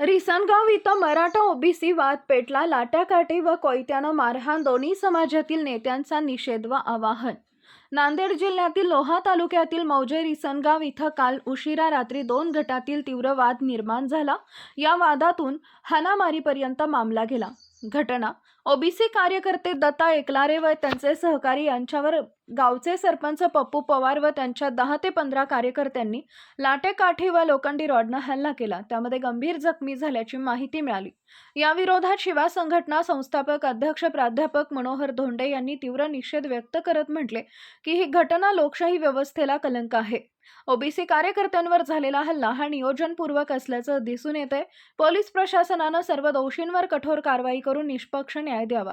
रिसनगाव इथं मराठा ओबीसी वाद पेटला लाट्याकाठी व कोयत्यानं मारहाण दोन्ही समाजातील नेत्यांचा निषेध व आवाहन. नांदेड जिल्ह्यातील लोहा तालुक्यातील मौजे रिसनगाव इथं काल उशिरा रात्री दोन गटातील तीव्र वाद निर्माण झाला. या वादातून हाणामारीपर्यंत मामला गेला. घटना ओबीसी कार्यकर्ते दत्ता एकलारे व त्यांचे सहकारी यांच्यावर गावचे सरपंच पप्पू पवार व त्यांच्या दहा ते पंधरा कार्यकर्त्यांनी लाटेकाठी व लोखंडी रॉडनं हल्ला केला. त्यामध्ये गंभीर जखमी झाल्याची माहिती मिळाली. या विरोधात शिवा संघटना संस्थापक अध्यक्ष प्राध्यापक मनोहर धोंडे यांनी तीव्र निषेध व्यक्त करत म्हटले की ही घटना लोकशाही व्यवस्थेला कलंक आहे. ओबीसी कार्यकर्त्यांवर झालेला हल्ला हा नियोजनपूर्वक असल्याचं दिसून येते पोलीस प्रशासनानं सर्व दोषींवर कठोर कारवाई करून निष्पक्ष न्याय न्याय द्यावा.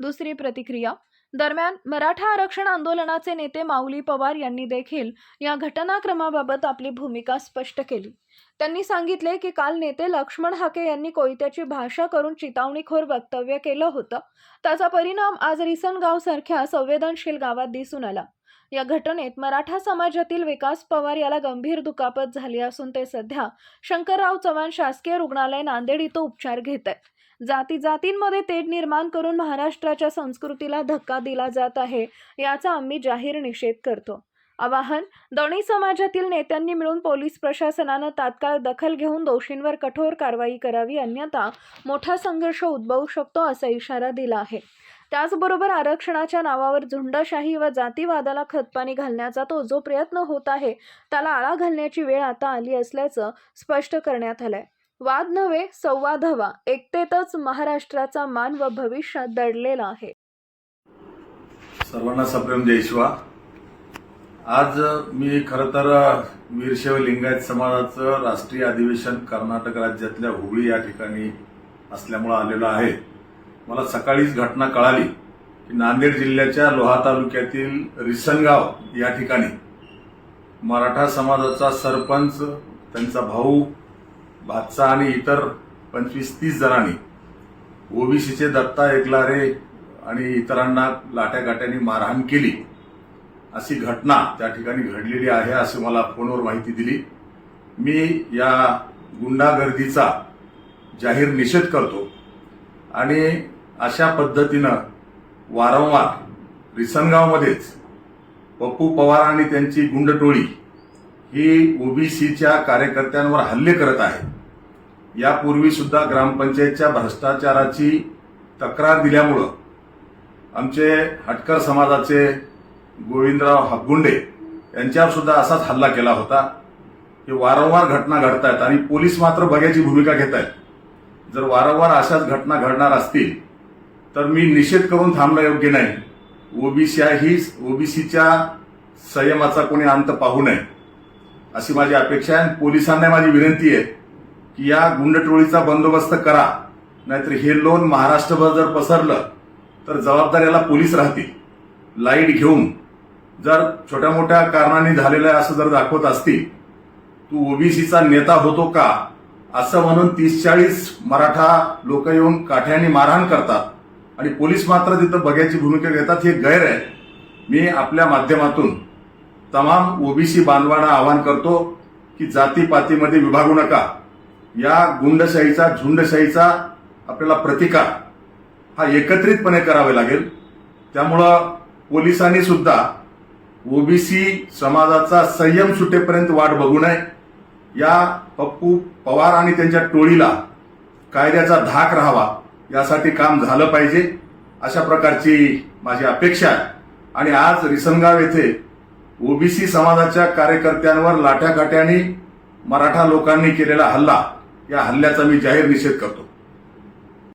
दुसरी प्रतिक्रिया दरम्यान मराठा आरक्षण आंदोलनाचे नेते माऊली पवार यांनी देखील या घटनाक्रमाबाबत आपली भूमिका स्पष्ट केली. त्यांनी सांगितले की काल नेते लक्ष्मण हाके यांनी कोयत्याची भाषा करून चितावणीखोर वक्तव्य केलं होतं. त्याचा परिणाम आज रिसनगाव सारख्या संवेदनशील गावात दिसून आला. या घटनेत मराठा समाजातील विकास पवार याला गंभीर दुखापत झाली असून ते सध्या शंकरराव चव्हाण शासकीय रुग्णालय नांदेड इथं उपचार घेत आहेत. जाती जातींमध्ये तेढ निर्माण करून महाराष्ट्राच्या संस्कृतीला धक्का दिला जात आहे याचा आम्ही जाहीर निषेध करतो. आवाहन दोन्ही समाजातील नेत्यांनी मिळून पोलीस प्रशासनानं तात्काळ दखल घेऊन दोषींवर कठोर कारवाई करावी अन्यथा मोठा संघर्ष उद्भवू शकतो असा इशारा दिला आहे. त्याचबरोबर आरक्षणाच्या नावावर झुंडशाही व जातीवादाला खतपाणी घालण्याचा तो जो प्रयत्न होत आहे त्याला आळा घालण्याची वेळ आता आली असल्याचं स्पष्ट करण्यात आलंय. वाद नव्हे संवाद हवा. एकटेतच महाराष्ट्राचा मान व भविष्य दडलेला आहे. सर्वांना सप्रेम देशवा आज मी खर तर वीरशैव लिंगायत समाजाचं राष्ट्रीय अधिवेशन कर्नाटक राज्यातल्या हुबळी या ठिकाणी असल्यामुळे आलेलो आहे. मला सकाळीच घटना कळाली की नांदेड जिल्ह्याच्या लोहा तालुक्यातील रिसनगाव या ठिकाणी मराठा समाजाचा सरपंच त्यांचा भाऊ भातसा आणि इतर पंचवीस तीस जणांनी ओबीसीचे दत्ता एकलारे आणि इतरांना लाट्याकाट्याने मारहाण केली. अशी घटना त्या ठिकाणी घडलेली आहे असे मला फोनवर माहिती दिली. मी या गुंडागर्दीचा जाहीर निषेध करतो आणि अशा पद्धतीनं वारंवार रिसनगावमध्येच पप्पू पवार आणि त्यांची गुंडटोळी ही ओबीसीच्या कार्यकर्त्यांवर हल्ले करत आहे यापूर्वी सुद्धा ग्रामपंचायतच्या भ्रष्टाचाराची तक्रार दिल्यामुळं आमचे हटकर समाजाचे गोविंदराव हगुंडे यांच्यावर सुद्धा असाच हल्ला केला होता. हे वारंवार घटना घडत आहेत आणि पोलीस मात्र बघ्याची भूमिका घेत आहेत जर वारंवार अशाच घटना घडणार असतील तर मी निषेध करून थांबणं योग्य नाही. ओबीसी ही ओबीसीच्या संयमाचा कोणी अंत पाहू नये. अशी माझी अपेक्षा आहे. पोलिसांना माझी विनंती आहे की या गुंडटोळीचा बंदोबस्त करा. नाहीतर हे लोन महाराष्ट्रभर जर पसरलं तर जबाबदार याला पोलीस राहतील. लाइट घेऊन. जर छोट्या मोठ्या कारणाने झालेलं आहे असं जर दाखवत असतील तू ओबीसीचा नेता होतो का? असं म्हणून तीस चाळीस मराठा लोक येऊन काठ्याने मारहाण करतात. आणि पोलीस मात्र तिथं बघ्याची भूमिका घेतात हे गैर आहे. मी आपल्या माध्यमातून तमाम ओबीसी बांधवांना आवाहन करतो की जातीपातीमध्ये विभागू नका. या गुंडशाहीचा झुंडशाहीचा आपल्याला प्रतिकार हा एकत्रितपणे करावे लागेल. त्यामुळं पोलिसांनी सुद्धा ओबीसी समाजाचा संयम सुटेपर्यंत वाट बघू नये. या पप्पू पवार आणि त्यांच्या टोळीला कायद्याचा धाक राहावा यासाठी काम झालं पाहिजे अशा प्रकारची माझी अपेक्षा आहे. आणि आज रिसनगाव येथे ओबीसी समाजाच्या कार्यकर्त्यांवर लाठ्याकाट्याने मराठा लोकांनी केलेला हल्ला. या हल्ल्याचा मी जाहीर निषेध करतो.